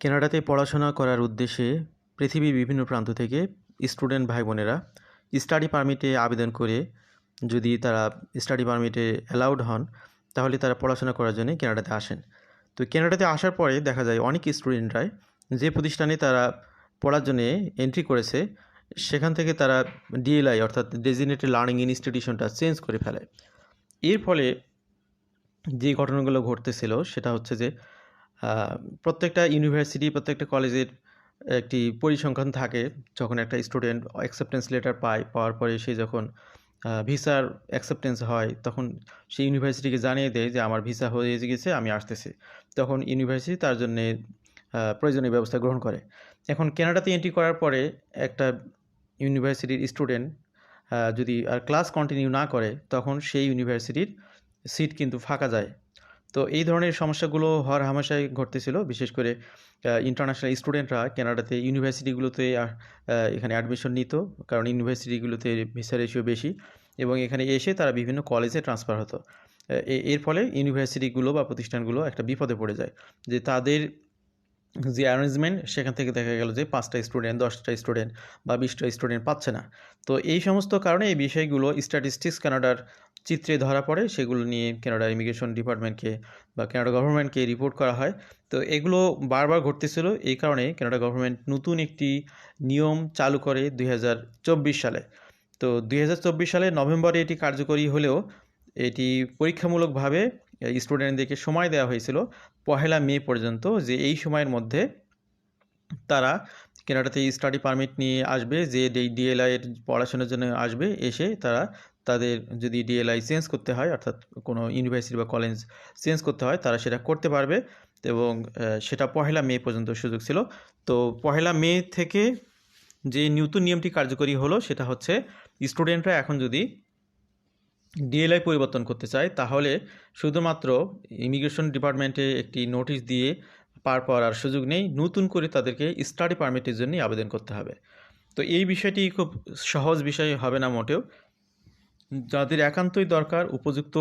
কানাডাতে পড়াশোনা করার উদ্দেশ্যে পৃথিবীর বিভিন্ন প্রান্ত থেকে স্টুডেন্ট ভাই বোনেরা স্টাডি পারমিটে আবেদন করে যদি তারা স্টাডি পারমিটে অ্যালাউড হন, তাহলে তারা পড়াশোনা করার জন্য কেনাডাতে আসেন। তো কেনাডাতে আসার পরে দেখা যায় অনেক স্টুডেন্টরাই যে প্রতিষ্ঠানে তারা পড়ার জন্যে এন্ট্রি করেছে, সেখান থেকে তারা ডিএলআই অর্থাৎ ডেজিনেটেড লার্নিং ইনস্টিটিউশনটা চেঞ্জ করে ফেলে। এর ফলে যে ঘটনাগুলো ঘটতেছিল, সেটা হচ্ছে যে প্রত্যেকটা ইউনিভার্সিটি প্রত্যেকটা কলেজের একটি পরিসংখ্যান থাকে। যখন একটা স্টুডেন্ট অ্যাকসেপ্টেন্স লেটার পায়, পাওয়ার পরে সে যখন ভিসার অ্যাকসেপ্টেন্স হয়, তখন সেই ইউনিভার্সিটিকে জানিয়ে দেয় যে, আমার ভিসা হয়ে গেছে, আমি আসতেছি। তখন ইউনিভার্সিটি তার জন্যে প্রয়োজনীয় ব্যবস্থা গ্রহণ করে। এখন কানাডাতে এন্ট্রি করার পরে একটা ইউনিভার্সিটির স্টুডেন্ট যদি আর ক্লাস কন্টিনিউ না করে, তখন সেই ইউনিভার্সিটির সিট কিন্তু ফাঁকা যায়। তো এই ধরনের সমস্যাগুলো হর হামেশাই ঘটতেছিল। বিশেষ করে ইন্টারন্যাশনাল স্টুডেন্টরা কানাডাতে ইউনিভার্সিটিগুলোতে এখানে অ্যাডমিশন নিত। কারণ ইউনিভার্সিটিগুলোতে ভিসা রেশিও বেশি এবং এখানে এসে তারা বিভিন্ন কলেজে ট্রান্সফার হতো। এর ফলে ইউনিভার্সিটিগুলো বা প্রতিষ্ঠানগুলো একটা বিপদে পড়ে যায়। যে তাদের যে অ্যারেঞ্জমেন্ট সেখান থেকে দেখা গেল যে পাঁচটা স্টুডেন্ট দশটা স্টুডেন্ট বা বিশটা স্টুডেন্ট পাচ্ছে না। তো এই সমস্ত কারণে এই বিষয়গুলো স্ট্যাটিস্টিক্স কানাডার চিত্রে ধরা পড়ে, সেগুলো নিয়ে কানাডা ইমিগ্রেশন ডিপার্টমেন্টকে বা কানাডা গভর্নমেন্টকে রিপোর্ট করা হয়। তো এগুলো বারবার ঘটতেছিল, এই কারণে কানাডা গভর্নমেন্ট নতুন একটি নিয়ম চালু করে দুই হাজার চব্বিশ সালে। তো দুই হাজার চব্বিশ সালে নভেম্বরে এটি কার্যকরী হলেও এটি পরীক্ষামূলকভাবে স্টুডেন্টদেরকে সময় দেওয়া হয়েছিল পহেলা মে পর্যন্ত, যে এই সময়ের মধ্যে তারা কানাডাতে স্টাডি পারমিট নিয়ে আসবে, যে ডিএলআই এর পড়াশোনার জন্য আসবে, এসে তারা তাদের যদি ডিএলআই চেঞ্জ করতে হয়, অর্থাৎ কোনো ইউনিভার্সিটি বা কলেজ চেঞ্জ করতে হয়, তারা সেটা করতে পারবে এবং সেটা পহেলা মে পর্যন্ত সুযোগ ছিল। তো পহেলা মে থেকে যে নতুন নিয়মটি কার্যকরী হলো, সেটা হচ্ছে স্টুডেন্টরা এখন যদি ডিএলআই পরিবর্তন করতে চায়, তাহলে শুধুমাত্র ইমিগ্রেশন ডিপার্টমেন্টে একটি নোটিশ দিয়ে পার পাওয়ার আর সুযোগ নেই। নতুন করে তাদেরকে স্টাডি পারমিটের জন্য আবেদন করতে হবে। তো এই বিষয়টি খুব সহজ বিষয় হবে না মোটেও। যাদের একান্তই দরকার, উপযুক্ত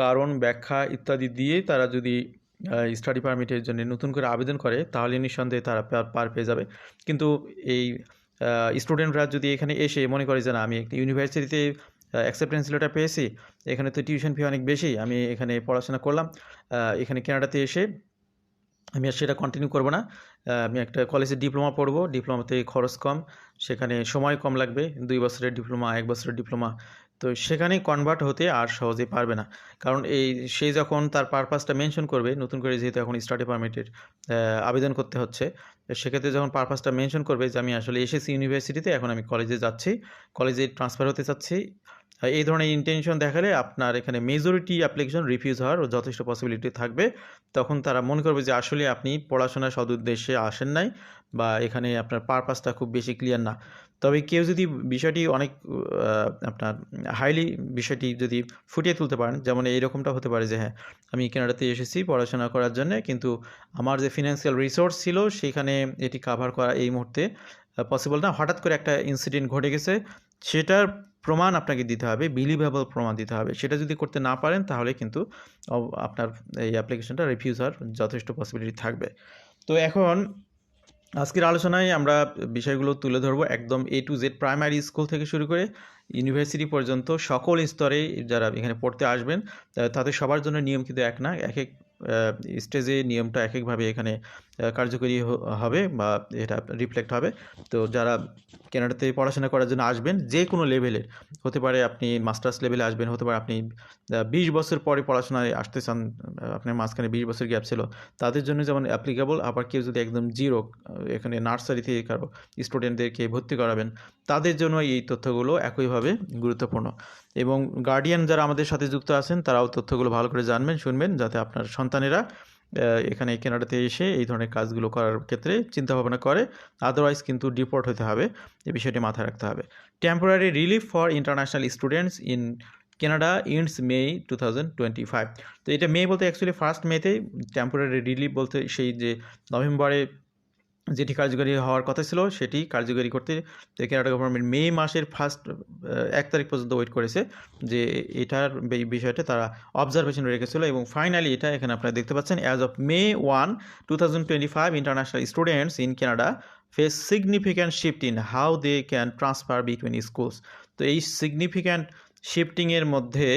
কারণ, ব্যাখ্যা ইত্যাদি দিয়ে তারা যদি স্টাডি পারমিটের জন্য নতুন করে আবেদন করে, তাহলে নিঃসন্দেহে তারা পার পেয়ে যাবে। কিন্তু এই স্টুডেন্টরা যদি এখানে এসে মনে করে যে, না, আমি একটি ইউনিভার্সিটিতে অ্যাকসেপ্টেন্স লেটার পেয়েছি, এখানে তো টিউশন ফি অনেক বেশি, আমি এখানে পড়াশোনা করলাম এখানে কানাডাতে এসে আমি আর সেটা কন্টিনিউ করব না আমি একটা কলেজে ডিপ্লোমা পড়ব ডিপ্লোমাতে খরচ কম, সেখানে সময় কম লাগবে, দুই বছরের ডিপ্লোমা এক বছরের ডিপ্লোমা তো সেখানে কনভার্ট হতে আর সহজে পারবে না। কারণ এই সে যখন তার পারপাসটা মেনশন করবে, নতুন করে যেহেতু এখন স্টাডি পারমিটের আবেদন করতে হচ্ছে সেক্ষেত্রে যখন পারপাসটা মেনশন করবে যে আমি আসলে এসেছি ইউনিভার্সিটিতে এখন আমি কলেজে যাচ্ছি কলেজে ট্রান্সফার হতে চাচ্ছি এই ধরনের ইন্টেনশন দেখালে আপনার এখানে মেজরিটি অ্যাপ্লিকেশন রিফিউজ হওয়ার যথেষ্ট পসিবিলিটি থাকবে। তখন তারা মনে করবে যে আসলে আপনি পড়াশোনার সদুদ্দেশ্যে আসেন নাই বা এখানে আপনার পারপাসটা খুব বেশি ক্লিয়ার না। তবে কেউ যদি বিষয়টি অনেক আপনার হাইলি বিষয়টি যদি ফুটিয়ে তুলতে পারেন, যেমন এইরকমটা হতে পারে যে হ্যাঁ আমি কানাডাতে এসেছি পড়াশোনা করার জন্য, কিন্তু আমার যে ফিনান্সিয়াল রিসোর্স ছিল সেখানে এটি কাভার করা এই মুহূর্তে পসিবল না। হঠাৎ করে একটা ইনসিডেন্ট ঘটে গেছে, সেটার প্রমাণ আপনাকে দিতে হবে বিলিভেবল প্রমাণ দিতে হবে। সেটা যদি করতে না পারেন, তাহলে কিন্তু আপনার এই অ্যাপ্লিকেশনটা রিফিউজ হওয়ার যথেষ্ট পসিবিলিটি থাকবে। তো এখন আজকের আলোচনায় আমরা বিষয়গুলো তুলে ধরবো একদম A to Z primary school থেকে শুরু করে ইউনিভার্সিটি পর্যন্ত সকল স্তরে যারা এখানে পড়তে আসবেন, তাদের সবার জন্য নিয়ম কিন্তু এক না, এক এক স্টেজে নিয়মটা এক একভাবে এখানে কার্যকরী হবে বা এটা রিফ্লেক্ট হবে। তো যারা কানাডাতে পড়াশোনা করার জন্য আসবেন যে কোনো লেভেলের হতে পারে আপনি মাস্টার্স লেভেলে আসবেন, হতে পারে আপনি বিশ বছর পরে পড়াশোনায় আসতে চান আপনার মাঝখানে বিশ বছর গ্যাপ ছিল, তাদের জন্য যেমন অ্যাপ্লিকেবল আবার কেউ যদি একদম জিরো এখানে নার্সারি থেকে কারও স্টুডেন্টদেরকে ভর্তি করাবেন, তাদের জন্য এই তথ্যগুলো একইভাবে গুরুত্বপূর্ণ। এবং গার্ডিয়ান যারা আমাদের সাথে যুক্ত আছেন, তারাও তথ্যগুলো ভালো করে জানবেন, শুনবেন, যাতে আপনার সন্তানেরা আহ, এই কেনাডাতে এসে এই ধরনের কাজগুলো করার ক্ষেত্রে চিন্তা ভাবনা করে। আদারওয়াইজ কিন্তু ডিপোর্ট হতে হবে। এই বিষয়টি মাথায় রাখতে হবে। Temporary relief for international students in Canada ends May two thousand twenty five তো এটা মে বলতে অ্যাকচুয়ালি ফার্স্ট মেতে টেম্পোরারি রিলিফ বলতে সেই যে নভেম্বরে যেটি কার্যকরী হওয়ার কথা ছিল, সেটি কার্যকরী করতে কানাডা গভর্নমেন্ট মে মাসের ফার্স্ট এক তারিখ পর্যন্ত ওয়েট করেছে, যে এটার বিষয়টা তারা অবজারভেশন রেখেছিল এবং ফাইনালি এটা এখানে আপনারা দেখতে পাচ্ছেন as of May one two thousand twenty five international students in Canada face significant shift in how they can transfer between schools তো এই সিগনিফিক্যান্ট শিফটিংয়ের মধ্যে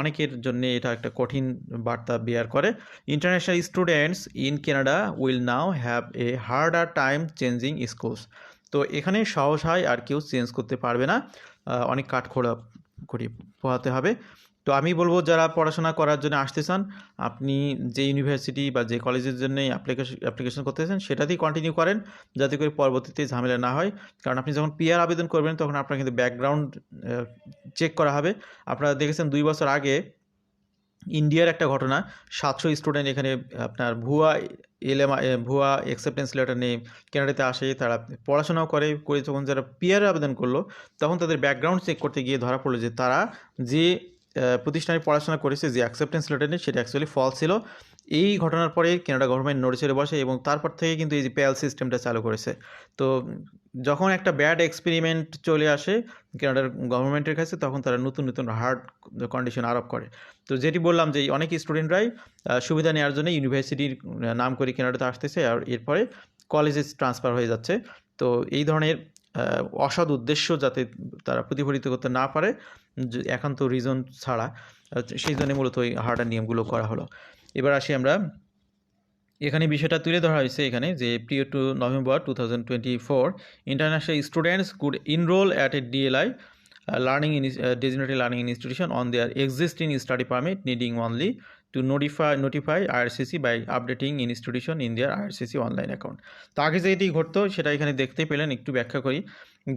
অনেকের জন্য এটা একটা কঠিন বার্তা বেয়ার করে। International students in Canada will now have a harder time changing schools তো এখানে সহজ হয় আর কেউ চেঞ্জ করতে পারবে না। অনেক কাঠখোড়া করি পোহাতে হবে। তো আমি বলব যারা পড়াশোনা করার জন্য আসতে চান, আপনি যে ইউনিভার্সিটি বা যে কলেজের জন্য অ্যাপ্লিকেশন অ্যাপ্লিকেশন করতেছেন সেটাতেই কন্টিনিউ করেন, যাতে করে পরবর্তীতে ঝামেলা না হয়। কারণ আপনি যখন পিআর আবেদন করবেন, তখন আপনার কিন্তু ব্যাকগ্রাউন্ড চেক করা হবে। আপনারা দেখেছেন দুই বছর আগে ইন্ডিয়ার একটা ঘটনা, সাতশো স্টুডেন্ট এখানে আপনার ভুয়া এলএম ভুয়া অ্যাকসেপ্টেন্স লেটার নিয়ে কেনাডাতে আসে, তারা পড়াশোনাও করে করে যখন যারা পিয়ার আবেদন করল, তখন তাদের ব্যাকগ্রাউন্ড চেক করতে গিয়ে ধরা পড়ল যে তারা যে প্রতিষ্ঠানে পড়াশোনা করেছে, যে অ্যাকসেপ্টেন্স লেটার সেটা অ্যাকচুয়ালি ফল ছিল। এই ঘটনার পরে কানাডা গভর্নমেন্ট নোটিশে বসে এবং তারপর থেকে কিন্তু এই যে প্যাল সিস্টেমটা চালু করেছে। তো যখন একটা ব্যাড এক্সপেরিমেন্ট চলে আসে কানাডার গভর্নমেন্টের কাছে, তখন তারা নতুন নতুন হার্ড কন্ডিশন আরোপ করে। তো যেটি বললাম যে অনেক স্টুডেন্টরাই সুবিধা নেওয়ার জন্য ইউনিভার্সিটির নাম করে কানাডাতে আসতেছে, আর এরপরে কলেজে ট্রান্সফার হয়ে যাচ্ছে। তো এই ধরনের অসৎ উদ্দেশ্য যাতে তারা প্রতিফলিত করতে না পারে একান্ত রিজন ছাড়া সেই জন্য মূলত ওই হার্ডার নিয়মগুলো করা হলো। এবার আসি আমরা, এখানে বিষয়টা তুলে ধরা হয়েছে এখানে যে prior to November two thousand twenty four international students could enroll at a DLI learning in designated learning institution on their existing study permit, needing only to notify notify IRCC by updating institution in their IRCC online account. তো আগে যেটি ঘটতো, সেটা এখানে দেখতে পেলেন, একটু ব্যাখ্যা করি।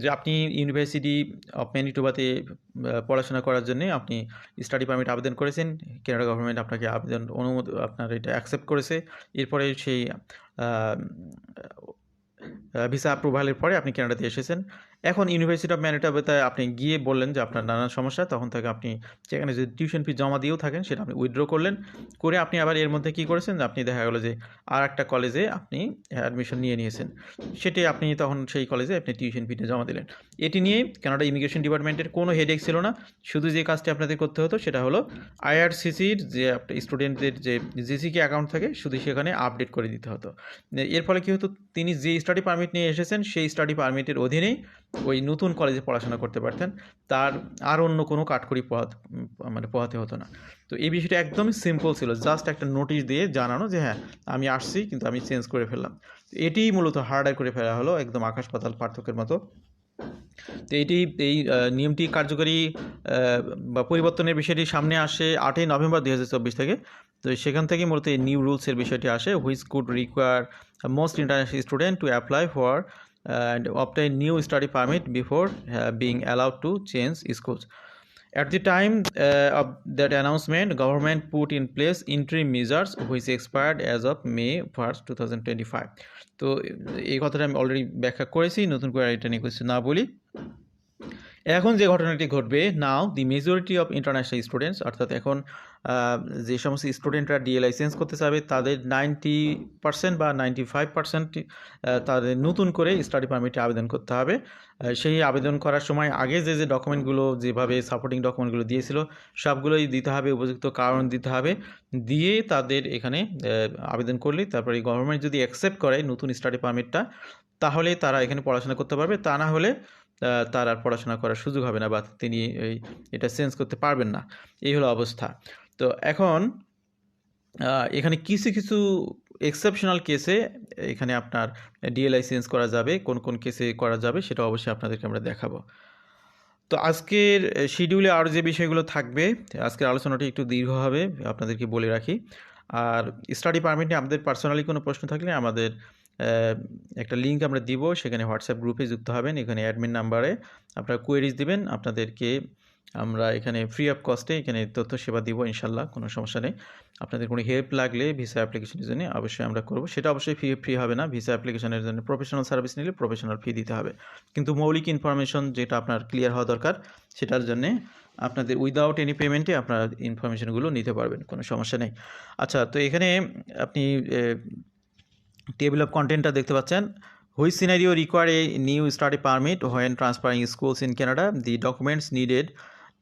যে আপনি ইউনিভার্সিটি অফ ম্যানিটোবাতে পড়াশোনা করার জন্য আপনি স্টাডি পারমিট আবেদন করেছেন। কানাডা গভর্নমেন্ট আপনাকে আবেদন অনুমোদন আপনার এটা অ্যাকসেপ্ট করেছে। এরপরে সেই ভিসা অ্যাপ্রুভালের পরে আপনি কানাডাতে এসেছেন। এখন ইউনিভার্সিটি অফ ম্যানিটোবাতে আপনি গিয়ে বললেন যে আপনার নানান সমস্যা, তখন থেকে আপনি সেখানে যদি টিউশন ফি জমা দিয়েও থাকেন, সেটা আপনি উইথড্র করলেন। করে আপনি আবার এর মধ্যে কী করেছেন? আপনি দেখা গেলো যে আর একটা কলেজে আপনি অ্যাডমিশন নিয়ে নিয়েছেন। সেটি আপনি তখন সেই কলেজে আপনি টিউশন ফিটা জমা দিলেন। এটি নিয়ে কানাডা ইমিগ্রেশন ডিপার্টমেন্টের কোনো হেডেক ছিল না। শুধু যে কাজটি আপনাদের করতে হতো, সেটা হলো আইআরসিসির যে স্টুডেন্টদের যে জিসিকে অ্যাকাউন্ট থাকে, শুধু সেখানে আপডেট করে দিতে হতো। এর ফলে কী হতো? তিনি যে স্টাডি পারমিট নিয়ে এসেছেন, সেই স্টাডি পারমিটের অধীনেই ওই নতুন কলেজে পড়াশোনা করতে পারতেন তার আর অন্য কোনো কাঠখড়ি পোহাত উম, মানে পোহাতে হতো না। তো এই বিষয়টা একদমই সিম্পল ছিল জাস্ট একটা নোটিশ দিয়ে জানানো যে হ্যাঁ আমি আসছি কিন্তু আমি চেঞ্জ করে ফেললাম। এটিই মূলত হার্ডার করে ফেলা হলো একদম আকাশ পাতাল পার্থক্যের মতো। তো এটি এই নিয়মটি কার্যকরী বা পরিবর্তনের বিষয়টি সামনে আসে আটই নভেম্বর দুই হাজার চব্বিশ থেকে। তো সেখান থেকে মূলত এই নিউ রুলসের বিষয়টি আসে which could require most international student to apply for and obtain new study permit before uh, being allowed to change schools. At the time uh, of that announcement, government put in place interim measures which expired as of May 1st, 2025. তো এই কথাটা আমি already ব্যাখ্যা করেছি নতুন করে এটা নিয়ে কিছু না বলি এখন যে ঘটনাটি ঘটবে now the majority of international students অর্থাৎ এখন যে সমস্ত স্টুডেন্টরা ডিএ লাইসেন্স করতে চাবে তাদের নাইনটি পার্সেন্ট বা নাইনটি ফাইভ পার্সেন্ট তাদের নতুন করে স্টাডি পারমিটে আবেদন করতে হবে। সেই আবেদন করার সময় আগে যে যে ডকুমেন্টগুলো যেভাবে সাপোর্টিং ডকুমেন্টগুলো দিয়েছিল, সবগুলোই দিতে হবে, উপযুক্ত কারণ দিতে হবে। দিয়ে তাদের এখানে আবেদন করলে তারপরে গভর্নমেন্ট যদি অ্যাকসেপ্ট করে নতুন স্টাডি পারমিটটা তাহলে তারা এখানে পড়াশোনা করতে পারবে। তা না হলে তার আর পড়াশোনা করার সুযোগ হবে না বা তিনি এটা চেঞ্জ করতে পারবেন না। এই হলো অবস্থা। তো এখন এখানে কিছু কিছু এক্সেপশনাল কেসে এখানে আপনার ডিএলআই চেঞ্জ করা যাবে, কোন কোন কেসে করা যাবে সেটা অবশ্যই আপনাদেরকে আমরা দেখাবো। তো আজকের শিডিউলে আরও যে বিষয়গুলো থাকবে, আজকের আলোচনাটি একটু দীর্ঘ হবে, আপনাদেরকে বলে রাখি। আর স্টাডি পারমিট নিয়ে আমাদের পার্সোনালি কোনো প্রশ্ন থাকলে আমাদের একটা লিঙ্ক আমরা দিব, সেখানে হোয়াটসঅ্যাপ গ্রুপে যুক্ত হবেন, এখানে অ্যাডমিন নাম্বারে আপনারা কোয়েরিজ দিবেন, আপনাদেরকে আমরা এখানে ফ্রি অফ কস্টে এখানে তথ্য সেবা দিব ইনশাল্লাহ কোনো সমস্যা নেই। আপনাদের কোনো হেল্প লাগলে ভিসা অ্যাপ্লিকেশনের জন্য অবশ্যই আমরা করব। সেটা অবশ্যই ফ্রি ফ্রি হবে না। ভিসা অ্যাপ্লিকেশনের জন্য প্রফেশনাল সার্ভিস নিলে প্রফেশনাল ফি দিতে হবে। কিন্তু মৌলিক ইনফরমেশন যেটা আপনার ক্লিয়ার হওয়া দরকার, সেটার জন্যে আপনাদের উইদাউট এনি পেমেন্টে আপনারা ইনফরমেশনগুলো নিতে পারবেন, কোনো সমস্যা নেই। আচ্ছা তো এখানে আপনি টেবিল অফ কন্টেন্টটা দেখতে পাচ্ছেন। Which scenario require a new study permit when transferring schools in Canada the documents needed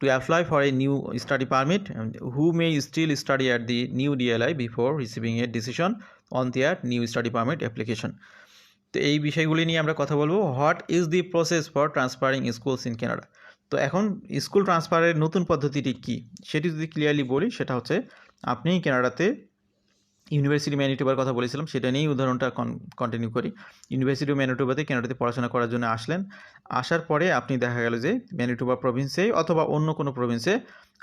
to apply for a new study permit who may still study at the new DLI before receiving a decision on their new study permit application তো এই বিষয়গুলি নিয়ে আমরা কথা বলব what is the process for transferring schools in Canada তো এখন school ট্রান্সফারের নতুন পদ্ধতিটি কী সেটি যদি ক্লিয়ারলি বলি সেটা হচ্ছে আপনি কানাডাতে ইউনিভার্সিটি ম্যানিটোবার কথা বলেছিলাম, সেটা নিয়েই উদাহরণটা কন্টিনিউ করি। ইউনিভার্সিটি ম্যানিটোবাতে কানাডাতে পড়াশোনা করার জন্য আসলেন। আসার পরে আপনি দেখা গেল যে ম্যানিটোবা প্রভিন্সে অথবা অন্য কোনো প্রভিন্সে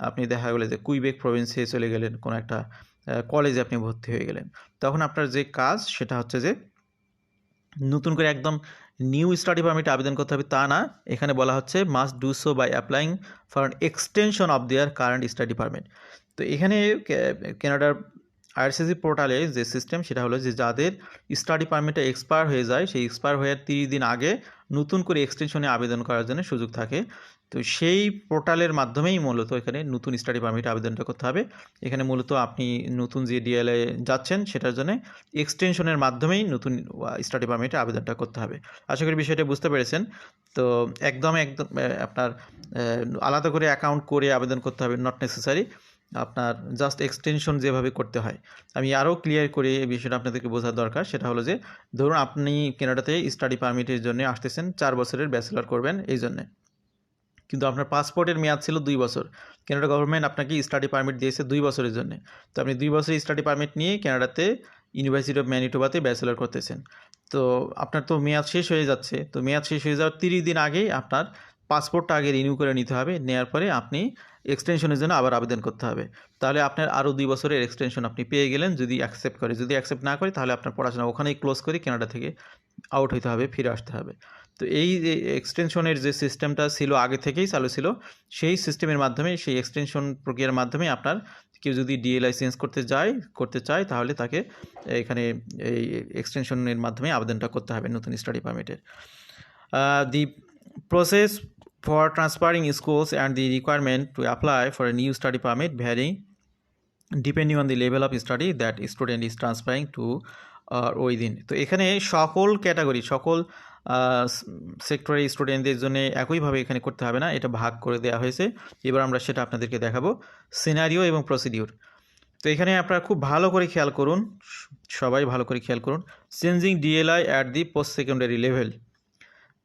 আপনি দেখা গেলো যে কুইবেক প্রভিন্সে চলে গেলেন, কোনো একটা কলেজে আপনি ভর্তি হয়ে গেলেন। তখন আপনার যে কাজ, সেটা হচ্ছে যে নতুন করে একদম নিউ স্টাডি পারমিট আবেদন করতে হবে তা না। এখানে বলা হচ্ছে must do so by applying for an extension of their current study permit তো এখানে কেনাডার আইআরসিসি পোর্টালে যে সিস্টেম, সেটা হলো যে যাদের স্টাডি পারমিটটা এক্সপায়ার হয়ে যায়, সেই এক্সপায়ার হয়ে তিরিশ দিন আগে নতুন করে এক্সটেনশনে আবেদন করার জন্য সুযোগ থাকে। তো সেই পোর্টালের মাধ্যমেই মূলত এখানে নতুন স্টাডি পারমিট আবেদনটা করতে হবে। এখানে মূলত আপনি নতুন যে ডিএলএ যাচ্ছেন, সেটার জন্য এক্সটেনশনের মাধ্যমেই নতুন স্টাডি পারমিটে আবেদনটা করতে হবে। আশা করি বিষয়টা বুঝতে পেরেছেন। তো একদম একদম আপনার আলাদা করে অ্যাকাউন্ট করে আবেদন করতে হবে, নট নেসেসারি। আপনার জাস্ট এক্সটেনশন যেভাবে করতে হয়। আমি আরও ক্লিয়ার করে এই বিষয়টা আপনাদেরকে বোঝার দরকার, সেটা হলো যে, ধরুন আপনি কেনাডাতে স্টাডি পারমিটের জন্য আসতেছেন, চার বছরের ব্যাচেলর করবেন এই জন্যে। কিন্তু আপনার পাসপোর্টের মেয়াদ ছিল দুই বছর। কেনাডা গভর্নমেন্ট আপনাকে স্টাডি পারমিট দিয়েছে দুই বছরের জন্য। তো আপনি দুই বছরের স্টাডি পারমিট নিয়ে কেনাডাতে ইউনিভার্সিটি অফ ম্যানিটোবাতে ব্যাচেলর করতেছেন। তো আপনার তো মেয়াদ শেষ হয়ে যাচ্ছে। তো মেয়াদ শেষ হয়ে যাওয়ার তিরিশ দিন আগেই আপনার পাসপোর্টটা আগে রিনিউ করে নিতে হবে নেওয়ার পরে আপনি এক্সটেনশনের জন্য আবার আবেদন করতে হবে। তাহলে আপনার আরও দুই বছরের এক্সটেনশন আপনি পেয়ে গেলেন যদি অ্যাকসেপ্ট করে। যদি অ্যাকসেপ্ট না করে, তাহলে আপনার পড়াশোনা ওখানেই ক্লোজ করে কেনাডা থেকে আউট হইতে হবে, ফিরে আসতে হবে। তো এই যে এক্সটেনশনের যে সিস্টেমটা ছিল আগে থেকেই চালু ছিল, সেই সিস্টেমের মাধ্যমে, সেই এক্সটেনশন প্রক্রিয়ার মাধ্যমে আপনার কেউ যদি ডিএলআই চেঞ্জ করতে যায়, করতে চায়, তাহলে তাকে এখানে এই এক্সটেনশনের মাধ্যমে আবেদনটা করতে হবে, নতুন স্টাডি পারমিটের the process for transferring schools and the requirement to apply for a new study permit vary depending on the level of study that student is transferring to uh, within. তো এখানে সকল ক্যাটাগরি সকল সেক্টরের স্টুডেন্টদের জন্য একইভাবে এখানে করতে হবে না এটা ভাগ করে দেওয়া হয়েছে। এবার আমরা সেটা আপনাদেরকে দেখাবো। সিনারিও এবং প্রসিডিউর তো এখানে আপনারা খুব ভালো করে খেয়াল করুন সবাই ভালো করে খেয়াল করুন। Changing DLI at the post secondary level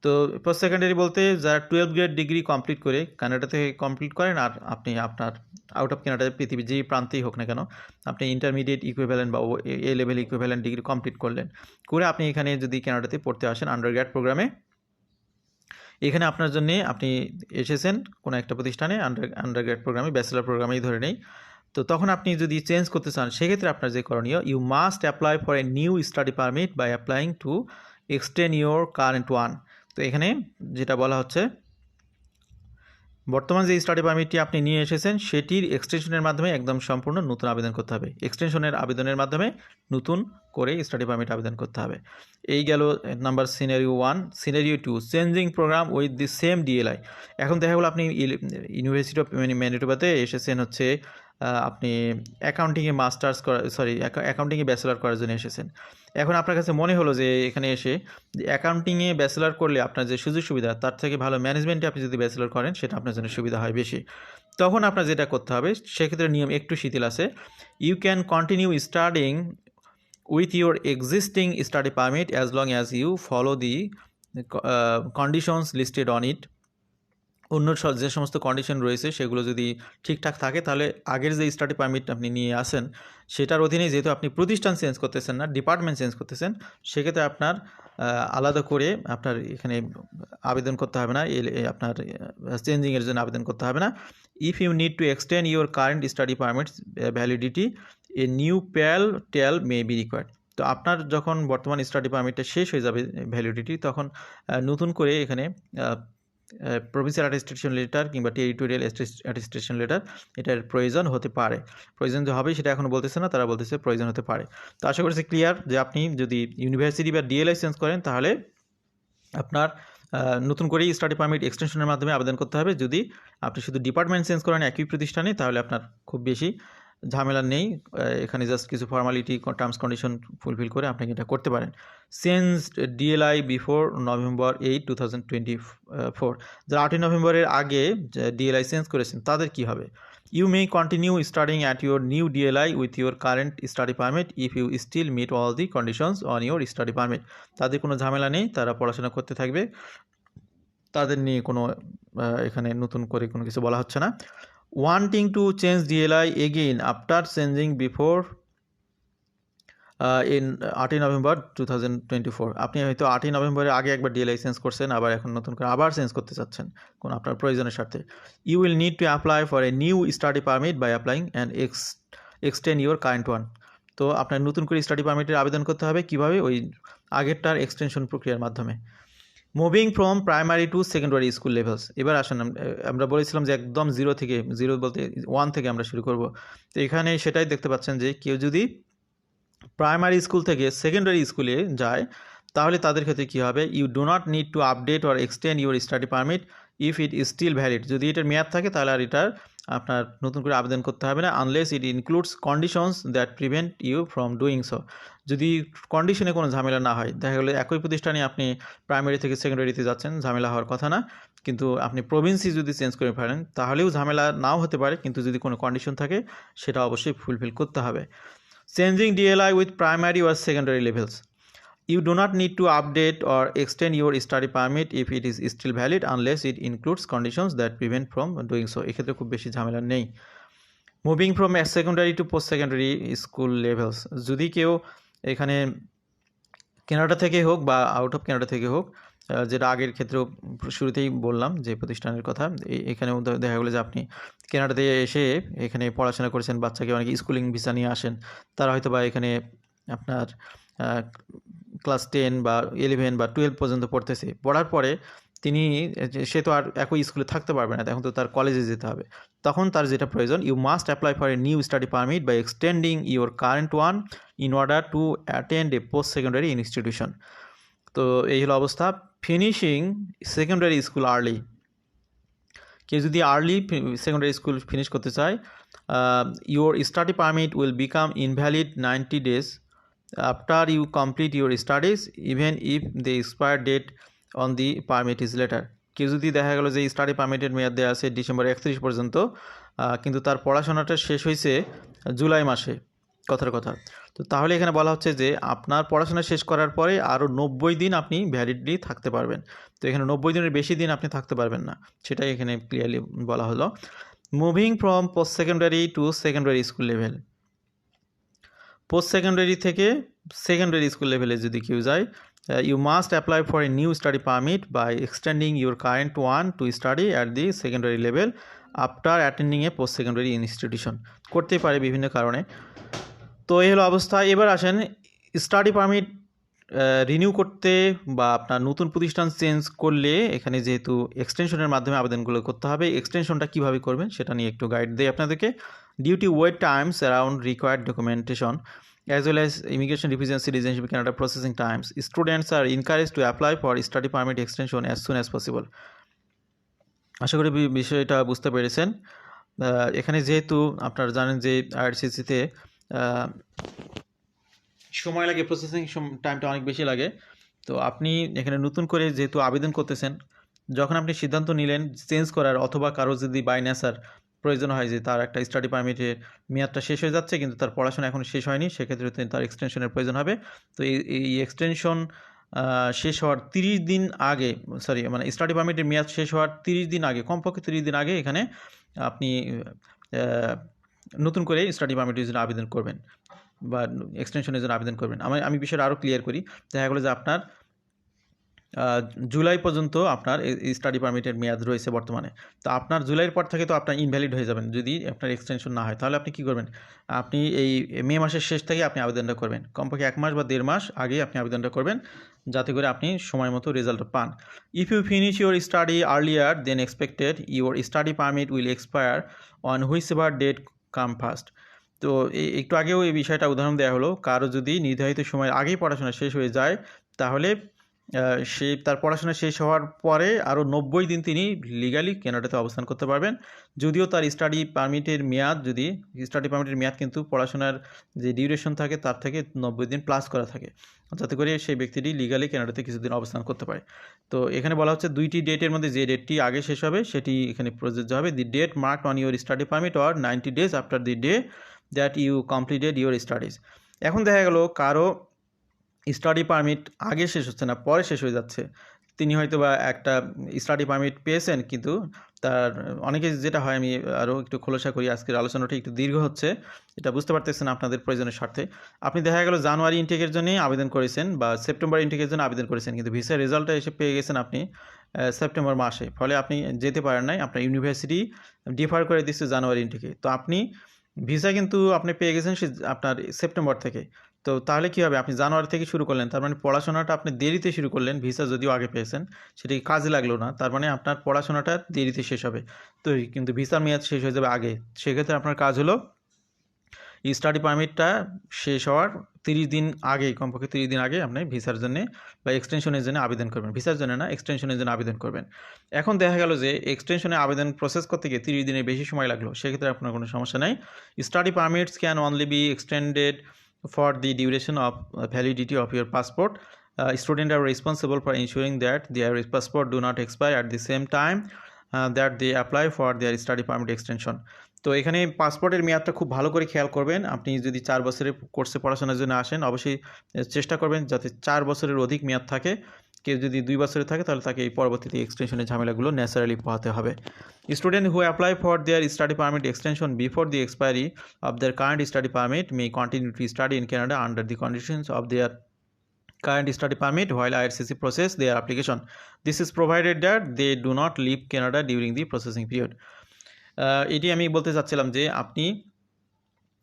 তো পোস্ট সেকেন্ডারি বলতে যারা টুয়েলভ গ্রেড ডিগ্রি কমপ্লিট করে কানাডা থেকে কমপ্লিট করেন আর আপনি আপনার আউট অফ কানাডা পৃথিবীর যে প্রান্তেই হোক না কেন, আপনি ইন্টারমিডিয়েট ইকুইভ্যালেন্ট বা A level equivalent degree complete করলেন। করে আপনি এখানে যদি কানাডাতে পড়তে আসেন আন্ডার গ্রেড প্রোগ্রামে এখানে আপনার জন্য আপনি এসেছেন কোনো একটা প্রতিষ্ঠানে আন্ডার আন্ডার গ্রেড প্রোগ্রামে ব্যাচেলার প্রোগ্রামেই ধরে নেই তো তখন আপনি যদি চেঞ্জ করতে চান, সেক্ষেত্রে আপনার যে করণীয় you must apply for a new study permit by applying to extend your current one তো এখানে যেটা বলা হচ্ছে, বর্তমান যে স্টাডি পারমিটটি আপনি নিয়ে এসেছেন, সেটির এক্সটেনশনের মাধ্যমে একদম সম্পূর্ণ নতুন আবেদন করতে হবে। এক্সটেনশনের আবেদনের মাধ্যমে নতুন করে স্টাডি পারমিট আবেদন করতে হবে। এই গেল number scenario one, scenario two, changing program with the same DLI. এখন দেখা গেলো আপনি ইউনিভার্সিটি অফ ম্যানিটোবাতে এসেছেন হচ্ছে আপনি অ্যাকাউন্টিংয়ে মাস্টার্স করা সরি অ্যাকাউন্টিংয়ে ব্যাচেলার করার জন্য এসেছেন। এখন আপনার কাছে মনে হলো যে এখানে এসে যে অ্যাকাউন্টিংয়ে ব্যাচেলার করলে আপনার যে সুযোগ সুবিধা, তার থেকে ভালো ম্যানেজমেন্টে আপনি যদি ব্যাচেলার করেন, সেটা আপনার জন্য সুবিধা হয় বেশি। তখন আপনার যেটা করতে হবে, সেক্ষেত্রে নিয়ম একটু শিথিল আছে। You can continue studying with your existing study permit as long as you follow the conditions listed on it অন্য যে সমস্ত কন্ডিশন রয়েছে, সেগুলো যদি ঠিকঠাক থাকে, তাহলে আগের যে স্টাডি পারমিট আপনি নিয়ে আসেন, সেটার অধীনে যেহেতু আপনি প্রতিষ্ঠান চেঞ্জ করতেছেন না ডিপার্টমেন্ট চেঞ্জ করতেছেন, সেক্ষেত্রে আপনার আলাদা করে আপনার এখানে আবেদন করতে হবে না আপনার চেঞ্জিংয়ের জন্য আবেদন করতে হবে না। If you need to extend your current study permit validity a new PAL TAL may be required তো আপনার যখন বর্তমান স্টাডি পারমিটটা শেষ হয়ে যাবে ভ্যালিডিটি তখন নতুন করে এখানে প্রভিন্সিয়াল অ্যাটেস্টেশন লেটার কিংবা টেরিটোরিয়াল অ্যাটেস্টেশন লেটার এটার প্রয়োজন হতে পারে। প্রয়োজন যে হবে সেটা এখন বলতেছে না, তারা বলতেছে প্রয়োজন হতে পারে। তো আশা করছি ক্লিয়ার যে আপনি যদি ইউনিভার্সিটি বা ডিএলআই চেঞ্জ করেন, তাহলে আপনার নতুন করেই স্টাডি পারমিট এক্সটেনশনের মাধ্যমে আবেদন করতে হবে। যদি আপনি শুধু ডিপার্টমেন্ট চেঞ্জ করেন একই প্রতিষ্ঠানে, তাহলে আপনার খুব বেশি ঝামেলা নেই। এখানে জাস্ট কিছু ফর্মালিটি টার্মস কন্ডিশন ফুলফিল করে আপনি এটা করতে পারেন। Change DLI before November eight two thousand twenty four যারা আটই নভেম্বরের আগে ডিএলআই চেঞ্জ করেছেন, তাদের কি হবে? You may continue studying at your new DLI with your current study permit if you still meet all the conditions on your study permit তাদের কোনো ঝামেলা নেই, তারা পড়াশোনা করতে থাকবে। তাদের নিয়ে কোনো এখানে নতুন করে কোনো কিছু বলা হচ্ছে না। Wanting to change DLI again after changing before in আটই November two thousand twenty four আপনি হয়তো আটই নভেম্বরের আগে একবার ডিএলআই চেঞ্জ করছেন, আবার এখন নতুন করে আবার চেঞ্জ করতে চাচ্ছেন, কোন আপনার প্রয়োজনের স্বার্থে। You will need to apply for a new study permit by applying and ex extend your current one তো আপনার নতুন করে স্টাডি পারমিটের আবেদন করতে হবে কীভাবে? ওই আগেরটার এক্সটেনশন প্রক্রিয়ার মাধ্যমে। Moving from primary to secondary school levels এবার আসেন, আম- আমরা বলেছিলাম যে একদম জিরো থেকে জিরো বলতে ওয়ান থেকে আমরা শুরু করব। তো এখানে সেটাই দেখতে পাচ্ছেন যে কেউ যদি প্রাইমারি স্কুল থেকে সেকেন্ডারি স্কুলে যায়, তাহলে তাদের ক্ষেত্রে কী হবে? You do not need to update or extend your study permit if it is still valid যদি এটার মেয়াদ থাকে, তাহলে আর এটার আপনার নতুন করে আবেদন করতে হবে না unless it includes conditions that prevent you from doing so যদি কন্ডিশনে কোনো ঝামেলা না হয়, দেখা গেলো একই প্রতিষ্ঠানে আপনি প্রাইমারি থেকে সেকেন্ডারিতে যাচ্ছেন, ঝামেলা হওয়ার কথা না। কিন্তু আপনি প্রভিন্সি যদি চেঞ্জ করে ফেলেন, তাহলেও ঝামেলা নাও হতে পারে, কিন্তু যদি কোনো কন্ডিশন থাকে, সেটা অবশ্যই ফুলফিল করতে হবে। Changing DLI with primary or secondary levels you do not need to update or extend your study permit if it is still valid unless it includes conditions that prevent from doing so. এক্ষেত্রে খুব বেশি ঝামেলা নেই। Moving from secondary to post secondary school levels যদি কেউ এখানে Canada থেকে হোক বা আউট অফ কেনাডা থেকে হোক যেটা আগের ক্ষেত্রেও শুরুতেই বললাম যে প্রতিষ্ঠানের কথা, এ- এখানেও দে- দেখা গেলো যে আপনি কেনাডা থেকে এসে এখানে পড়াশোনা করেছেন, বাচ্চাকে অনেকে স্কুলিং ভিসা নিয়ে আসেন, তারা হয়তো বা এখানে আপনার ক্লাস টেন বা ইলেভেন বা টুয়েলভ পর্যন্ত পড়তেছে। পড়ার পরে তিনি, সে তো আর একই স্কুলে থাকতে পারবে না, এখন তো তার কলেজে যেতে হবে। তখন তার যেটা প্রয়োজন you must apply for a new study permit by extending your current one in order to attend a post secondary institution তো এই হলো অবস্থা। ফিনিশিং সেকেন্ডারি স্কুল আর্লি কেউ যদি আর্লি সেকেন্ডারি স্কুল ফিনিশ করতে চায় your study permit will become invalid ninety days after you complete your studies even if the expire date on the permit is later কেউ যদি দেখা গেলো যে study পারমিটের মেয়াদ দেওয়া আছে ডিসেম্বর একত্রিশ পর্যন্ত কিন্তু তার পড়াশোনাটা শেষ হয়েছে জুলাই মাসে, কথার কথা। তো তাহলে এখানে বলা হচ্ছে যে আপনার পড়াশোনা শেষ করার পরে আরও নব্বই দিন আপনি ভ্যালিডলি থাকতে পারবেন। তো এখানে নব্বই দিনের বেশি দিন আপনি থাকতে পারবেন না, সেটাই এখানে ক্লিয়ারলি বলা হলো। Moving from post secondary to secondary school level post secondary থেকে সেকেন্ডারি স্কুল লেভেলে যদি কেউ যায় you must apply for a new study permit by extending your current one to study at the secondary level after attending a post secondary institution করতে পারে বিভিন্ন কারণে। তো এই হলো অবস্থা। এবার আসেন স্টাডি পারমিট রিনিউ করতে বা আপনার নতুন প্রতিষ্ঠান চেঞ্জ করলে এখানে যেহেতু এক্সটেনশনের মাধ্যমে আবেদনগুলো করতে হবে এক্সটেনশনটা কীভাবে করবেন সেটা নিয়ে একটু গাইড দেয় আপনাদেরকে। Duty wait times around required documentation as well as immigration revision citizenship Canada processing times. Students are encouraged to apply for study permit extension as soon as possible আশা করি বিষয়টা বুঝতে পেরেছেন। এখানে যেহেতু আপনারা জানেন যে আইআরসিসিতে সময় লাগে প্রসেসিং টাইমটা অনেক বেশি লাগে। তো আপনি এখানে নতুন করে যেহেতু আবেদন করতেছেন, যখন আপনি সিদ্ধান্ত নিলেন চেঞ্জ করার অথবা কারও যদি বাই নেচার প্রয়োজন হয় যে তার একটা স্টাডি পারমিটের মেয়াদটা শেষ হয়ে যাচ্ছে কিন্তু তার পড়াশোনা এখন শেষ হয়নি, সেক্ষেত্রে তার এক্সটেনশনের প্রয়োজন হবে। তো এই এক্সটেনশন শেষ হওয়ার তিরিশ দিন আগে সরি মানে স্টাডি পারমিটের মেয়াদ শেষ হওয়ার তিরিশ দিন আগে, কমপক্ষে তিরিশ দিন আগে এখানে আপনি নতুন করে স্টাডি পারমিটের জন্য আবেদন করবেন। বা এক্সটেনশনের জন্য আবেদন করবেন। আমি আমি বিষয়টা আরও ক্লিয়ার করি। দেখা গেলো যে আপনার জুলাই পর্যন্ত আপনার স্টাডি পারমিটের মেয়াদ রয়েছে বর্তমানে। তো আপনার জুলাইয়ের পর থেকে তো আপনার ইনভ্যালিড হয়ে যাবেন। যদি আপনার এক্সটেনশন না হয়, তাহলে আপনি কী করবেন? আপনি এই মে মাসের শেষ থেকে আপনি আবেদনটা করবেন। কমপক্ষে এক মাস বা দেড় মাস আগে আপনি আবেদনটা করবেন, যাতে করে আপনি সময় মতো রেজাল্ট পান। If you finish your study earlier than expected your study permit will expire on whichever date come first তো একটু আগেও এই বিষয়টা উদাহরণ দেওয়া হলো। কারও যদি নির্ধারিত সময়ের আগেই পড়াশোনা শেষ হয়ে যায়, তাহলে সে, তার পড়াশোনা শেষ হওয়ার পরে আরও নব্বই দিন তিনি লিগালি কানাডাতে অবস্থান করতে পারবেন। যদিও তার স্টাডি পারমিটের মেয়াদ যদি স্টাডি পারমিটের মেয়াদ কিন্তু পড়াশোনার যে ডিউরেশন থাকে, তার থেকে নব্বই দিন প্লাস করা থাকে। যাতে করে সেই ব্যক্তিটি লিগালি কানাডাতে কিছুদিন অবস্থান করতে পারে। তো এখানে বলা হচ্ছে দুইটি ডেটের মধ্যে যে ডেটটি আগে শেষ হবে, সেটি এখানে প্রযোজ্য হবে। The date mark on your study permit or ninety days after the day that you completed your studies এখন দেখা গেল কারও স্টাডি পারমিট আগে শেষ হচ্ছে না, পরে শেষ হয়ে যাচ্ছে। তিনি হয়তো বা একটা স্টাডি পারমিট পেয়েছেন, কিন্তু তার অনেকে যেটা হয়, আমি আরও একটু খোলসা করি, আজকের আলোচনাটা একটু দীর্ঘ হচ্ছে, এটা বুঝতে পারতেছেন আপনাদের প্রয়োজনের স্বার্থে। আপনি দেখা গেল জানুয়ারি ইনটেকের জন্য আবেদন করেছেন, বা সেপ্টেম্বর ইনটেকের জন্য আবেদন করেছেন, কিন্তু ভিসার রেজাল্টটা এসে পেয়ে গেছেন আপনি সেপ্টেম্বর মাসে। ফলে আপনি যেতে পারেন নাই, আপনার ইউনিভার্সিটি ডিফার করে দিচ্ছে জানুয়ারি ইনটেকে তো আপনি ভিসা কিন্তু আপনি পেয়ে গেছেন আপনার সেপ্টেম্বর থেকে। তো তাহলে কী হবে? আপনি জানুয়ারি থেকে শুরু করলেন, তার মানে পড়াশোনাটা আপনি দেরিতে শুরু করলেন, ভিসা যদিও আগে পেয়েছেন, সেটি কাজে লাগল না, তার মানে আপনার পড়াশোনাটা দেরিতে শেষ হবে। তো কিন্তু ভিসার মেয়াদ শেষ হয়ে যাবে আগে, সেক্ষেত্রে আপনার কাজ হলো স্টাডি পারমিটটা শেষ হওয়ার তিরিশ দিন আগে কমপক্ষে তিরিশ দিন আগে আপনি ভিসার জন্য বা এক্সটেনশনের জন্য আবেদন করবেন ভিসার জন্য না এক্সটেনশনের জন্য আবেদন করবেন এখন দেখা গেল যে এক্সটেনশনে আবেদন প্রসেস করতে গিয়ে তিরিশ দিনের বেশি সময় লাগল সেক্ষেত্রে আপনার কোনো সমস্যা নাই study permits can only be extended for the duration of validity of of passport. Uh, students are responsible for ensuring that their passport do not expire at the same time uh, that they apply study permit extension. তো এখানে পাসপোর্টের মেয়াদটা খুব ভালো করে খেয়াল করবেন। আপনি যদি চার বছরের কোর্সে পড়াশোনার জন্য আসেন, অবশ্যই চেষ্টা করবেন যাতে চার বছরের অধিক মেয়াদ থাকে। কেউ যদি দুই বছরে থাকে, তাহলে তাকে এই পরবর্তীতে এক্সটেনশনের ঝামেলাগুলো ন্যাচারালি পোহাতে হবে। Student who apply for their study permit extension before the expiry of their current study permit may continue to study in Canada under the conditions of their current study permit while IRCC process their application this is provided that they do not leave Canada during the processing period এটি আমি বলতে চাচ্ছিলাম যে আপনি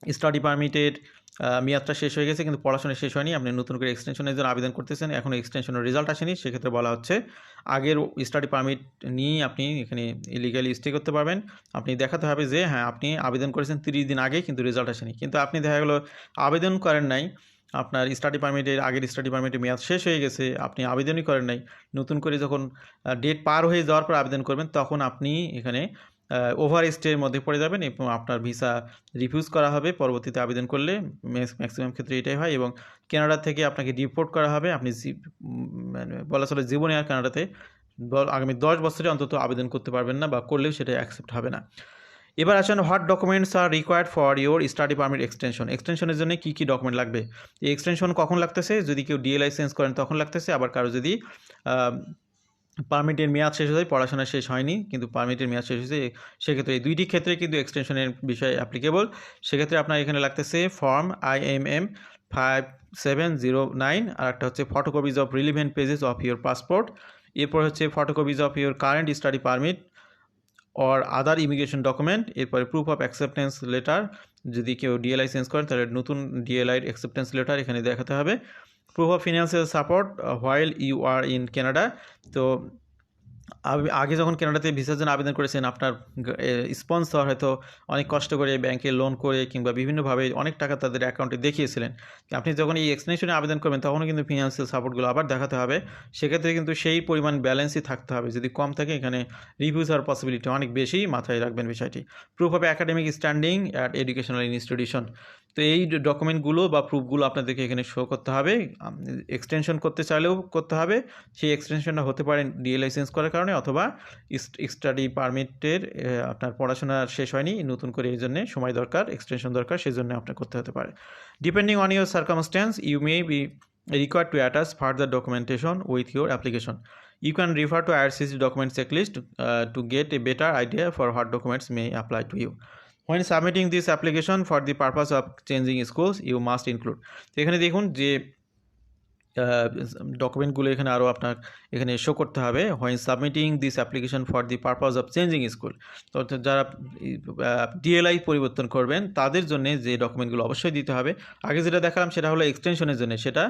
study পারমিটের মেয়াদটা শেষ হয়ে গেছে, কিন্তু পড়াশোনা শেষ হয়নি, আপনি নতুন করে এক্সটেনশনের জন্য আবেদন করতেছেন, এখন এক্সটেনশনের রেজাল্ট আসেনি, সেক্ষেত্রে বলা হচ্ছে আগের স্টাডি পারমিট নিয়েই আপনি এখানে ইলিগালি স্টে করতে পারবেন। আপনি দেখাতে হবে যে হ্যাঁ আপনি আবেদন করেছেন তিরিশ দিন আগে, কিন্তু রেজাল্ট আসেনি। কিন্তু আপনি দেখা গেলো, আবেদন করেন নাই, আপনার স্টাডি পারমিটের আগের স্টাডি পারমিটের মেয়াদ শেষ হয়ে গেছে, আপনি আবেদনই করেন নাই, নতুন করে যখন ডেট পার হয়ে যাওয়ার পর আবেদন করবেন, তখন আপনি এখানে ওভার স্টের মধ্যে পড়ে যাবেন এবং আপনার ভিসা রিফিউজ করা হবে। পরবর্তীতে আবেদন করলে ম্যাক্সিমাম ক্ষেত্রে এটাই হয় এবং কানাডা থেকে আপনাকে ডিপোর্ট করা হবে। আপনি মানে বলা চলে জীবনে আর কানাডাতে আগামী দশ বছরে অন্তত আবেদন করতে পারবেন না বা করলেও সেটা অ্যাকসেপ্ট হবে না। এবার আসেন what documents are required for your study permit extension এক্সটেনশনের জন্য কী কী ডকুমেন্ট লাগবে? এই এক্সটেনশন কখন লাগতেছে? যদি কেউ ডিএ লাইসেন্স করেন তখন লাগতেছে। আবার কারও যদি পারমিটের মেয়াদ শেষ হয়ে পড়াশোনা শেষ হয়নি, কিন্তু পারমিটের মেয়াদ শেষ হয়েছে সেক্ষেত্রে এই দুইটি ক্ষেত্রে কিন্তু এক্সটেনশনের বিষয় অ্যাপ্লিকেবল সেক্ষেত্রে আপনার এখানে লাগতেছে form I M M five seven zero nine আর একটা হচ্ছে photocopies of relevant pages of your passport এরপর হচ্ছে photocopies of your current study permit or other immigration document এরপরে প্রুফ অফ অ্যাকসেপ্টেন্স লেটার যদি কেউ ডিএ চেঞ্জ করেন, তাহলে নতুন ডিএলআইড অ্যাকসেপ্টেন্স লেটার এখানে দেখাতে হবে। Proof of financial support while you are in Canada তো আগে যখন কানাডাতে ভিসার জন্য আবেদন করেছেন, আপনার স্পন্সর হয়তো অনেক কষ্ট করে ব্যাংকে লোন করে কিংবা বিভিন্নভাবে অনেক টাকা তাদের অ্যাকাউন্টে দেখিয়েছিলেন। আপনি যখন এই এক্সটেনশনে আবেদন করবেন, তখনও কিন্তু ফিনান্সিয়াল সাপোর্টগুলো আবার দেখাতে হবে। সেক্ষেত্রে কিন্তু সেই পরিমাণ ব্যালেন্সই থাকতে হবে। যদি কম থাকে, এখানে রিভিউজ হওয়ার পসিবিলিটি অনেক বেশি মাথায় রাখবেন বিষয়টি। Proof of academic standing at educational institution তো এই ডকুমেন্টগুলো বা প্রুফগুলো আপনাদেরকে এখানে শো করতে হবে। এক্সটেনশন করতে চাইলেও করতে হবে। সেই এক্সটেনশনটা হতে পারে ডিএ লাইসেন্স করার কারণে অথবা স্টাডি পারমিটের আপনার পড়াশোনা শেষ হয়নি নতুন করে এই জন্য সময় দরকার এক্সটেনশন দরকার সেই জন্য আপনার করতে হতে পারে। Depending on your circumstances you may be required to attach further documentation with your application You can refer to IRCC document checklist uh, to get a better idea for what documents may apply to you. Submitting this application for the purpose of changing schools, you must include. তো এখানে দেখুন যে ডকুমেন্টগুলো এখানে আরও আপনার এখানে show করতে হবে when submitting this application for the purpose of changing school অর্থাৎ যারা ডিএলআই পরিবর্তন করবেন, তাদের জন্য যে ডকুমেন্টগুলো অবশ্যই দিতে হবে। আগে যেটা দেখালাম সেটা হলো এক্সটেনশনের জন্য। সেটা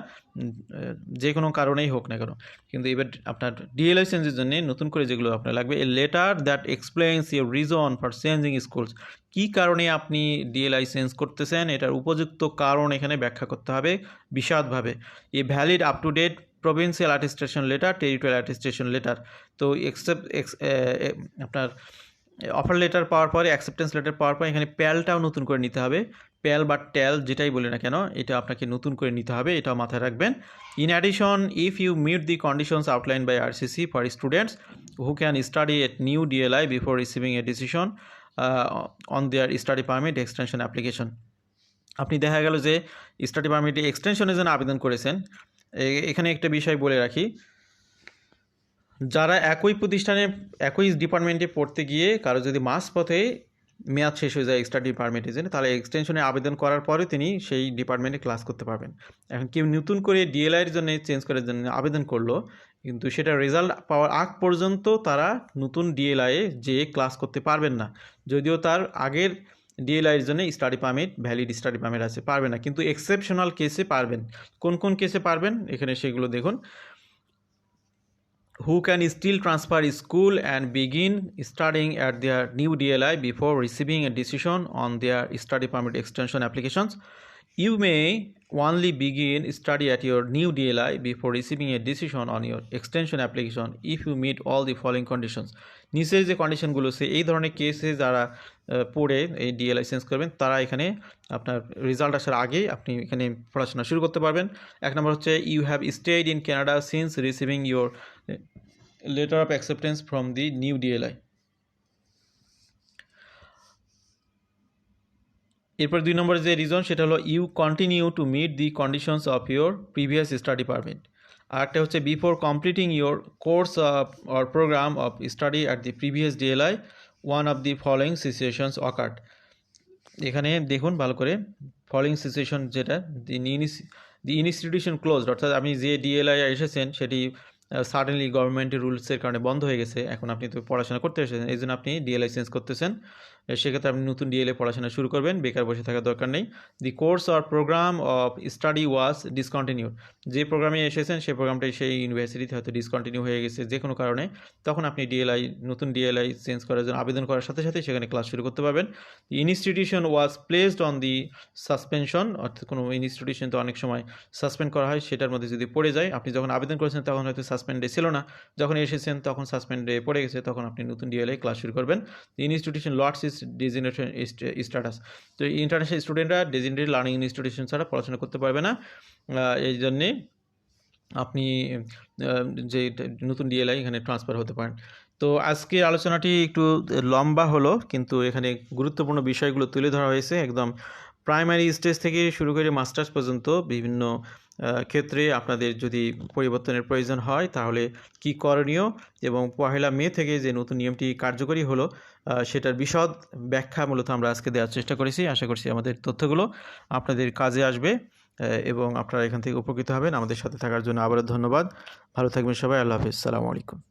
যে কোনো কারণেই হোক না কেন। কিন্তু এবার আপনার ডিএলআই চেঞ্জের জন্য নতুন করে যেগুলো আপনার লাগবে a letter that explains your reason for changing schools কী কারণে আপনি ডিএ লাইসেন্স করতেছেন? এটার উপযুক্ত কারণ এখানে ব্যাখ্যা করতে হবে। বিশদভাবে। A valid up to date provincial attestation letter territorial attestation letter তো এক্সেপ্ট আপনার অফার লেটার পাওয়ার পরে অ্যাকসেপ্টেন্স লেটার পাওয়ার পরে এখানে প্যালটাও নতুন করে নিতে হবে। প্যাল বা ট্যাল যেটাই বলি না কেন, এটা আপনাকে নতুন করে নিতে হবে, এটাও মাথায় রাখবেন। In addition if you meet the conditions outline by IRCC for students who can study at new DLI before receiving a decision on their study permit extension application আপনি দেখা গেল যে স্টাডি পারমিটে এক্সটেনশনের জন্য আবেদন করেছেন। এখানে একটা বিষয় বলে রাখি। যারা একই প্রতিষ্ঠানে, একই ডিপার্টমেন্টে পড়তে গিয়ে কারও যদি মাস পথে মেয়াদ শেষ হয়ে যায় স্টাডি ডিপার্টমেন্টের জন্য, তাহলে এক্সটেনশনে আবেদন করার পরে তিনি সেই ডিপার্টমেন্টে ক্লাস করতে পারবেন। এখন কেউ নতুন করে ডিএলআইয়ের জন্য চেঞ্জ করার জন্য আবেদন করল, কিন্তু সেটা রেজাল্ট পাওয়ার আগ পর্যন্ত তারা নতুন ডিএলআইয়ে যে ক্লাস করতে পারবেন না। যদিও তার আগের ডিএলআইয়ের জন্য study permit valid study permit আছে, পারবে না। কিন্তু এক্সেপশনাল কেসে পারবেন। কোন কোন কেসে পারবেন? এখানে সেগুলো দেখুন। Who can still transfer school and begin studying at their new DLI before receiving a decision on their study permit extension applications You may only begin study at your new DLI before receiving a decision on your extension application if you meet all the following conditions. নিচের যে কন্ডিশনগুলো আছে এই ধরনের কেসে যারা পড়ে এই DLI change করবেন তারা এখানে আপনার রেজাল্ট আসার আগেই আপনি এখানে পড়াশোনা শুরু করতে পারবেন এক নম্বর হচ্ছে you have stayed in Canada since receiving your letter of acceptance from the new DLI. এরপর দুই নম্বর যে রিজন সেটা হলো you continue to meet the conditions of your previous study permit আর একটা হচ্ছে before completing your course or program of study at the previous DLI one of the following situations occurred এখানে দেখুন ভালো করে ফলোয়িং সিচুয়েশন যেটা the the institution closed অর্থাৎ আপনি যে ডিএলআই এসেছেন, সেটি সাডেনলি গভর্নমেন্টের রুলসের কারণে বন্ধ হয়ে গেছে, এখন আপনি তো পড়াশোনা করতে এসেছেন, এই জন্য আপনি ডিএলআই চেঞ্জ করতেছেন। সেক্ষেত্রে আপনি নতুন ডিএলএ পড়াশোনা শুরু করবেন, বেকার বসে থাকার দরকার নেই। The course or program of study was discontinued যে প্রোগ্রামে এসেছেন সেই প্রোগ্রামটাই সেই ইউনিভার্সিটিতে হয়তো ডিসকন্টিনিউ হয়ে গেছে যে কোনো কারণে। তখন আপনি ডিএলআই নতুন ডিএলআই চেঞ্জ করার জন্য আবেদন করার সাথে সাথে সেখানে ক্লাস শুরু করতে পারবেন। The institution was placed on the suspension অর্থাৎ কোনো ইনস্টিটিউশন তো অনেক সময় সাসপেন্ড করা হয়, সেটার মধ্যে যদি পড়ে যায়, আপনি যখন আবেদন করেছেন তখন হয়তো সাসপেন্ডে ছিল না। যখন এসেছেন তখন সাসপেন্ডে পড়ে গেছে, তখন আপনি নতুন ডিএলআই ক্লাস শুরু করবেন। Institution lots is designation status. তো ইন্টারন্যাশনাল স্টুডেন্টরা ডেজিনেটেড লার্নিং ইনস্টিটিউশন ছাড়া পড়াশোনা করতে পারবে না। এই জন্যে আপনি যে নতুন ডিএলআই এখানে ট্রান্সফার হতে পারেন। তো আজকে আলোচনাটি একটু লম্বা হলো, কিন্তু এখানে গুরুত্বপূর্ণ বিষয়গুলো তুলে ধরা হয়েছে। একদম প্রাইমারি স্টেজ থেকে শুরু করে মাস্টার্স পর্যন্ত বিভিন্ন ক্ষেত্রে আপনাদের যদি পরিবর্তনের প্রয়োজন হয়, তাহলে কি করণীয়? এবং পহেলা মে থেকে যে নতুন নিয়মটি কার্যকরী হলো সেটার বিশদ ব্যাখ্যা মূলত আমরা আজকে দেওয়ার চেষ্টা করেছি। আশা করছি আমাদের তথ্যগুলো আপনাদের কাজে আসবে এবং আপনারা এখান থেকে উপকৃত হবেন। আমাদের সাথে থাকার জন্য আবারও ধন্যবাদ। ভালো থাকবেন সবাই। আল্লাহ হাফিজ। সালামু আলাইকুম।